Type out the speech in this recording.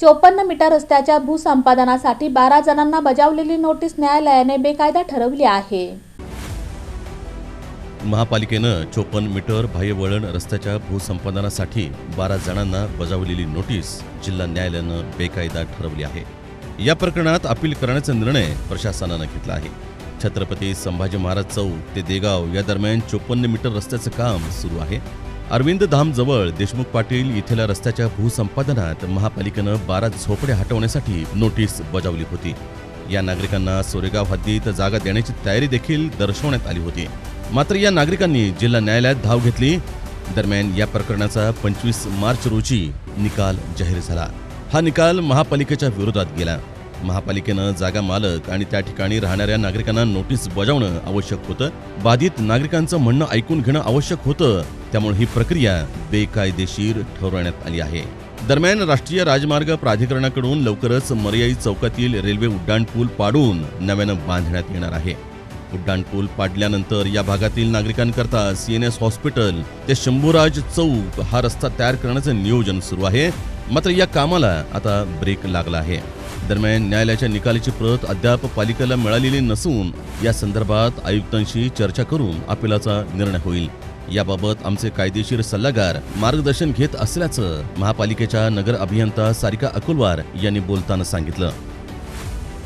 चोपन्न मीटर रस्त्याच्या भूसंपादनासाठी बारा जणांना बजावलेली नोटीस न्यायालयाने बेकायदा ठरवली आहे. महापालिकेनं चोपन्न मीटर बाह्य वळण रस्त्याच्या भूसंपादनासाठी बारा जणांना बजावलेली नोटीस जिल्हा न्यायालयानं बेकायदा ठरवली आहे. या प्रकरणात अपील करण्याचा निर्णय प्रशासनानं घेतला आहे. छत्रपती संभाजी महाराज चौक ते देगाव या दरम्यान चोपन्न मीटर रस्त्याचं काम सुरू आहे. अरविंद धामजवळ देशमुख पाटील इथल्या रस्त्याच्या भूसंपादनात महापालिकेनं बारा झोपड्या हटवण्यासाठी नोटीस बजावली होती. या नागरिकांना सोरेगाव हद्दीत जागा देण्याची तयारी देखील दर्शवण्यात आली होती. मात्र या नागरिकांनी जिल्हा न्यायालयात धाव घेतली. दरम्यान या प्रकरणाचा पंचवीस मार्च रोजी निकाल जाहीर झाला. हा निकाल महापालिकेच्या विरोधात गेला. महापालिकेनं जागा मालक आणि त्या ठिकाणी राहणाऱ्या नागरिकांना नोटीस बजावणं आवश्यक होतं. बाधित नागरिकांचं म्हणणं ऐकून घेणं आवश्यक होतं. त्यामुळे ही प्रक्रिया बेकायदेशीर ठरवण्यात आली आहे. दरम्यान राष्ट्रीय राजमार्ग प्राधिकरणाकडून लवकरच मर्याई चौकातील रेल्वे उड्डाणपूल पाडून नव्यानं बांधण्यात येणार आहे. उड्डाणपूल पाडल्यानंतर या भागातील नागरिकांकरता सीएनएस हॉस्पिटल ते शंभूराज चौक हा रस्ता तयार करण्याचं नियोजन सुरू आहे. मात्र या कामाला आता ब्रेक लागला आहे. दरम्यान न्यायालयाच्या निकालाची प्रत अद्याप पालिकेला मिळालेली नसून या संदर्भात आयुक्तांशी चर्चा करून अपिलाचा निर्णय होईल. याबाबत आमचे कायदेशीर सल्लागार मार्गदर्शन घेत असल्याचं महापालिकेच्या नगर अभियंता सारिका अकुलवार यांनी बोलताना सांगितलं.